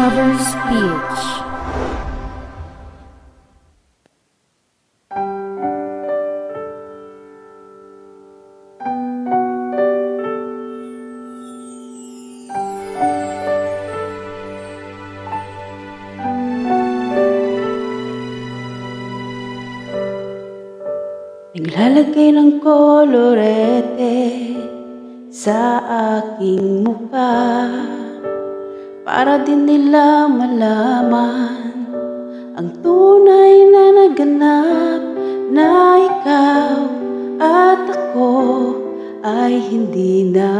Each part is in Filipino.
Covers PH. Naglalagay ng kolorete sa aking mukha Para din nila malaman Ang tunay na naganap na ikaw at ako ay hindi na.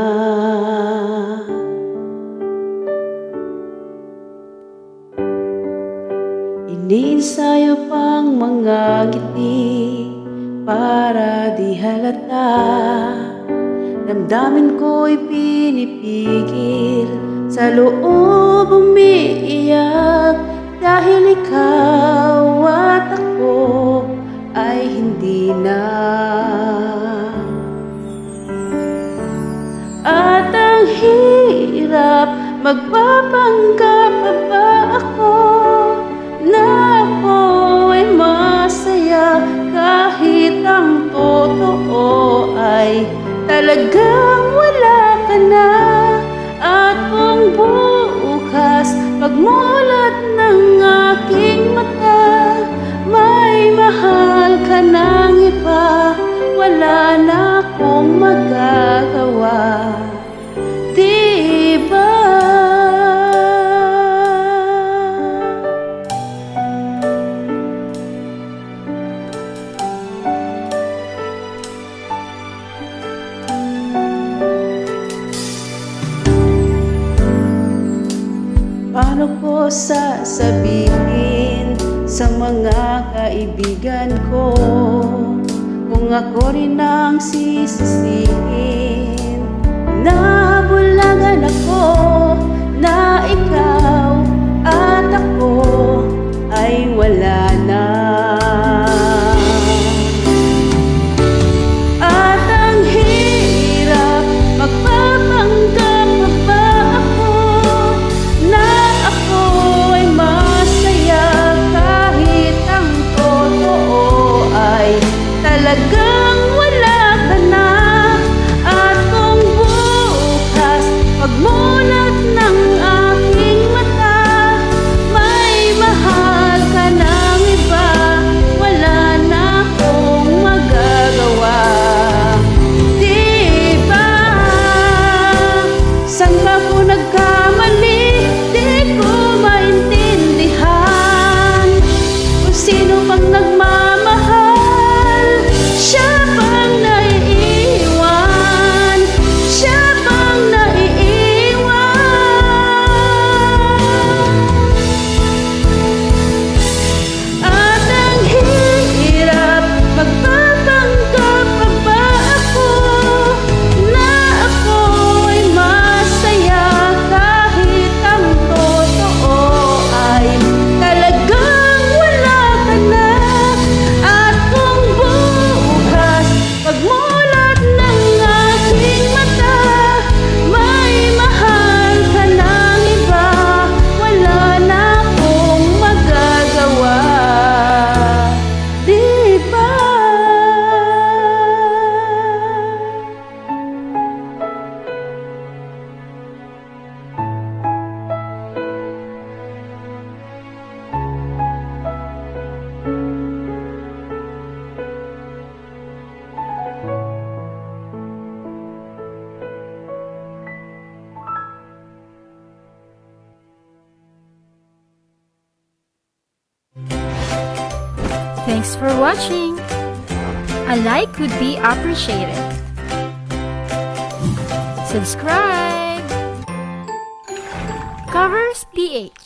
Iniinsayo pang mga ngiti para di halata. Damdamin ko'y pinipigil Sa loob umiiyak Dahil ikaw at ako ay hindi na. At ang hirap Magpapanggap pa ako Na ako ay masaya Kahit ang totoo ay Talagang wala ka na At kung bukas Pagmulat ng aking mata. May mahal ka ng iba Wala na akong magagawa sasabihin sa mga kaibigan ko. Kung ako rin ang sisisihin Nabulagan ako Thanks for watching. A like would be appreciated. Subscribe. Covers PH.